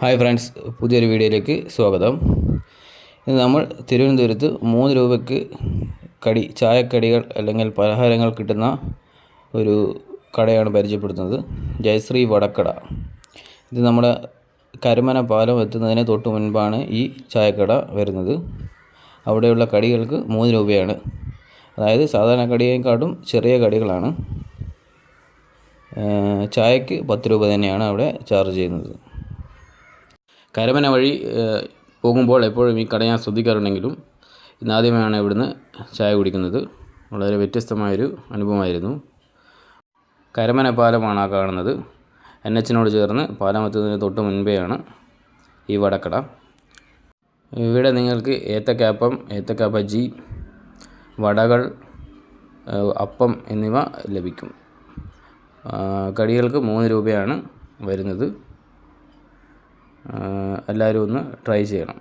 Hi friends പുതിയൊരു വീഡിയോയിലേക്ക് സ്വാഗതം. ഇന്ന് നമ്മൾ തിരുവനന്തപുരത്ത് മൂന്ന് രൂപയ്ക്ക് കടി ചായക്കടികൾ അല്ലെങ്കിൽ പലഹാരങ്ങൾ കിട്ടുന്ന ഒരു കടയാണ് പരിചയപ്പെടുത്തുന്നത്. ജയശ്രീ വടക്കട. ഇത് നമ്മുടെ കരമന പാലം എത്തുന്നതിന് തൊട്ട് മുൻപാണ് ഈ ചായക്കട വരുന്നത്. അവിടെയുള്ള കടികൾക്ക് മൂന്ന് രൂപയാണ്. അതായത് സാധാരണ കടിയേക്കാട്ടും ചെറിയ കടികളാണ്. ചായക്ക് പത്ത് രൂപ തന്നെയാണ് അവിടെ ചാർജ് ചെയ്യുന്നത്. കരമന വഴി പോകുമ്പോൾ എപ്പോഴും ഈ കട ഞാൻ ശ്രദ്ധിക്കാറുണ്ടെങ്കിലും ഇന്നാദ്യമായാണ് ഇവിടുന്ന് ചായ കുടിക്കുന്നത്. വളരെ വ്യത്യസ്തമായൊരു അനുഭവമായിരുന്നു. കരമന പാലമാണ് ആ കാണുന്നത്. എൻ എച്ചിനോട് ചേർന്ന് പാലം എത്തുന്നതിന് തൊട്ട് മുൻപെയാണ് ഈ വടക്കട. ഇവിടെ നിങ്ങൾക്ക് ഏത്തക്കാപ്പം ഏത്തക്ക വടകൾ അപ്പം എന്നിവ ലഭിക്കും. കടികൾക്ക് മൂന്ന് രൂപയാണ് വരുന്നത്. എല്ലാവരും ഒന്ന് ട്രൈ ചെയ്യണം.